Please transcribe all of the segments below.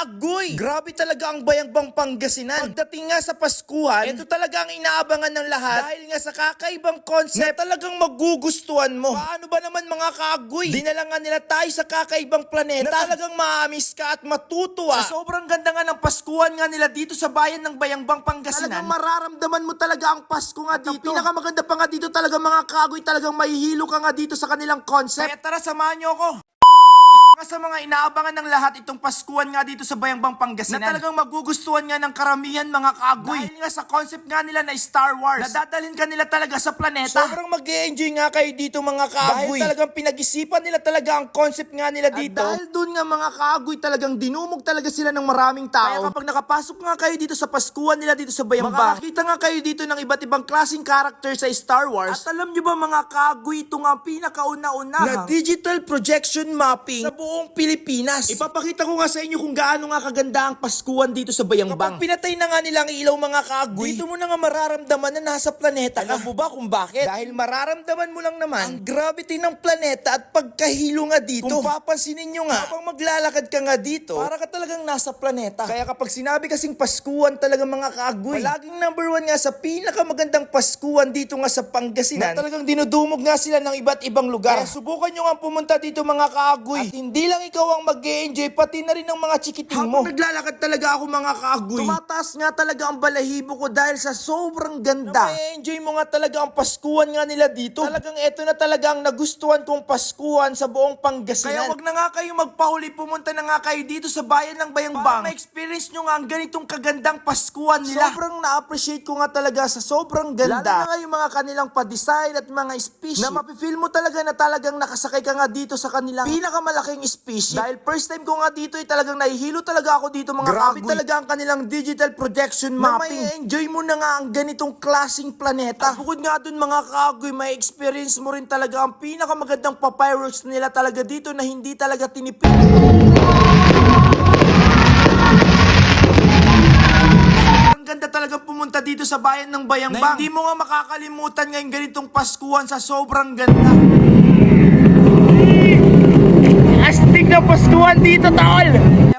kaagoy! Grabe talaga ang bayangbang Pangasinan. Pagdating nga sa Paskuhan, ito talaga ang inaabangan ng lahat dahil nga sa kakaibang concept na talagang magugustuhan mo. Paano ba naman mga kaagoy? Dinala nga nila tayo sa kakaibang planeta na talagang maamis ka at matutuwa. Sa sobrang ganda nga ng Paskuhan nga nila dito sa bayan ng Bayangbang Pangasinan. Talagang mararamdaman mo talaga ang Pasko nga dito. Ang pinakamaganda pa nga dito talaga mga kaagoy talagang mahihilo ka nga dito sa kanilang concept. Kaya tara samahan niyo ako. Sa mga inaabangan ng lahat itong Paskuhan nga dito sa Bayangbang Pangasinan. Na talagang magugustuhan nga ng karamihan mga kaagoy. Dahil nga sa concept nga nila na Star Wars. Nadadalhin ka nila talaga sa planeta. Sobrang mag enjoy nga kayo dito mga kaagoy. Dahil talagang pinag-isipan nila talaga ang concept nga nila dito. At dahil dun nga mga kaagoy talagang dinumog talaga sila ng maraming tao. Kaya kapag nakapasok nga kayo dito sa Paskuhan nila dito sa Bayangbang. Makakita nga kayo dito ng iba't ibang klaseng character sa Star Wars. At alam nyo ba mga kaagoy ito nga pinakauna-una na digital projection mapping sa buong Pilipinas. Ipapakita ko nga sa inyo kung gaano nga kaganda ang Paskuhan dito sa Bayangbang. Kapag pinatay na nga nila ang ilaw mga kaagoy, dito mo na nga mararamdaman na nasa planeta ka. Alam mo ba kung bakit? Dahil mararamdaman mo lang naman ang gravity ng planeta at pagkahilo nga dito. Kung papansinin nyo nga, kapag maglalakad ka nga dito, para ka talagang nasa planeta. Kaya kapag sinabi kasing Paskuhan talaga mga kaagoy, palaging number one nga sa pinakamagandang Paskuhan dito nga sa Pangasinan, na talagang dinudumog nga sila ng iba't ibang lugar. Kaya subukan nyo nga pumunta dito mga kaagoy. At hindi lang ikaw ang mag enjoy pati na rin ang mga chikiting mo. Habang naglalakad talaga ako mga kaagoy, tumataas nga talaga ang balahibo ko dahil sa sobrang ganda. Na enjoy mo nga talaga ang Paskuhan nga nila dito. Talagang eto na talaga ang nagustuhan kong Paskuhan sa buong Pangasinan. Kaya wag na nga kayo magpahuli, pumunta na nga kayo dito sa bayan ng Bayangbang. Para ma-experience nyo nga ang ganitong kagandang Paskuhan nila. Sobrang na-appreciate ko nga talaga sa sobrang ganda. Lalo na nga yung mga kanilang pa-design at mga species. Na mapifeel mo talaga na talagang nakasakay ka nga dito sa kanilang pinakamalaking species. Dahil first time ko nga dito ay talagang nahihilo talaga ako dito mga Grabe talaga ang kanilang digital projection mapping. may enjoy mo na nga ang ganitong klasing planeta. At bukod nga dun mga kagoy, may experience mo rin talaga ang pinakamagandang papyrus nila talaga dito na hindi talaga tinipid. Ganda talaga pumunta dito sa bayan ng Bayangbang. Na hindi mo nga makakalimutan ngayong ganitong Paskuhan sa sobrang ganda. Na Paskuhan dito, tol!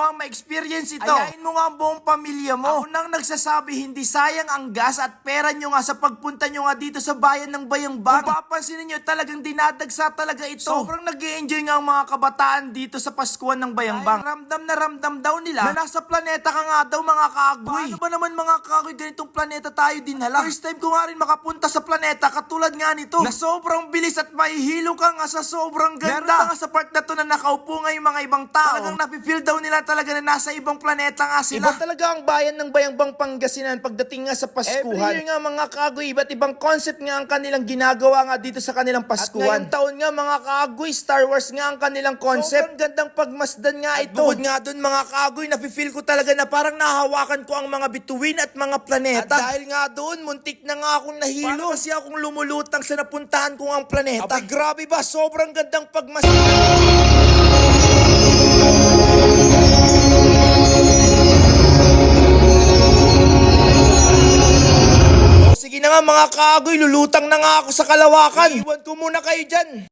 Mo nga ma-experience ito, ayain mo nga ang buong pamilya mo. Ako nang nagsasabi, hindi sayang ang gas at pera nyo nga sa pagpunta nyo nga dito sa bayan ng Bayangbang. Kung papansinin nyo, talagang dinadagsa talaga ito. Sobrang nag enjoy nga ang mga kabataan dito sa Paskuhan ng Bayangbang. Dahil ramdam na ramdam daw nila na nasa planeta ka nga daw mga kaagoy. Paano ba naman mga kaagoy ganitong planeta tayo dinala? First time ko nga rin makapunta sa planeta katulad nga nito. Na sobrang bilis at mahihilo ka nga sa sobrang ganda. Meron nga sa part na to na nakaupo nga yung mga ibang tao. Talagang napifeel daw nila talaga na nasa ibang planeta nga sila. Iba talaga ang bayan ng Bayangbang Pangasinan pagdating nga sa Paskuhan. Every year nga mga kagoy, iba't ibang concept nga ang kanilang ginagawa nga dito sa kanilang Paskuhan. At ngayong taon nga mga kagoy, Star Wars nga ang kanilang concept. Sobrang gandang pagmasdan nga ito. At bukod nga dun mga kagoy, napifeel ko talaga na parang nahawakan ko ang mga bituin at mga planeta. At dahil nga doon, muntik na nga akong nahilo. Parang kasi akong lumulutang sa napuntahan kong ang planeta. Abay, grabe ba? Sobrang gandang pagmasdan. Mga kagoy, lulutang na nga ako sa kalawakan. Iwan ko muna kayo dyan.